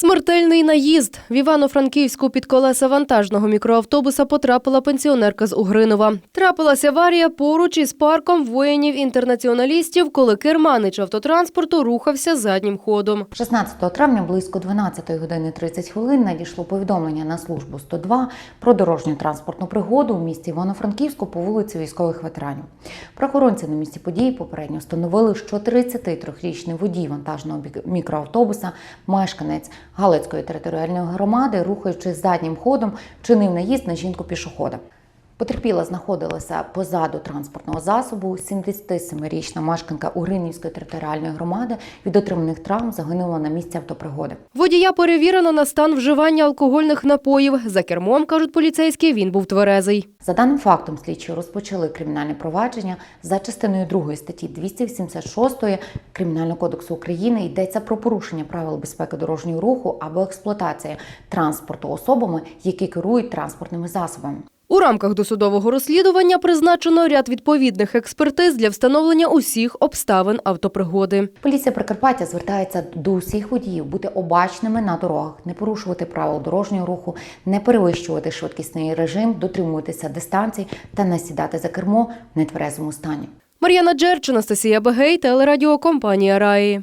Смертельний наїзд в Івано-Франківську під колеса вантажного мікроавтобуса потрапила пенсіонерка з Угринова. Трапилася аварія поруч із парком воїнів-інтернаціоналістів, коли керманич автотранспорту рухався заднім ходом. 16 травня близько 12 години 30 хвилин надійшло повідомлення на службу 102 про дорожню транспортну пригоду у місті Івано-Франківську по вулиці військових ветеранів. Правоохоронці на місці події попередньо встановили, що 33-річний водій вантажного мікроавтобуса, мешканець Галицької територіальної громади, рухаючись заднім ходом, чинив наїзд на жінку пішохода. Потерпіла знаходилася позаду транспортного засобу. 77-річна мешканка Угринівської територіальної громади від отриманих травм загинула на місці автопригоди. Водія перевірено на стан вживання алкогольних напоїв. За кермом, кажуть поліцейські, він був тверезий. За даним фактом, слідчі розпочали кримінальне провадження за частиною 2 статті 286 Кримінального кодексу України йдеться про порушення правил безпеки дорожнього руху або експлуатація транспорту особами, які керують транспортними засобами. У рамках досудового розслідування призначено ряд відповідних експертиз для встановлення усіх обставин автопригоди. Поліція Прикарпаття звертається до усіх водіїв бути обачними на дорогах, не порушувати правил дорожнього руху, не перевищувати швидкісний режим, дотримуватися дистанцій та не сідати за кермо в нетверезому стані. Мар'яна Джерч, Анастасія Бегей, телерадіокомпанія Раї.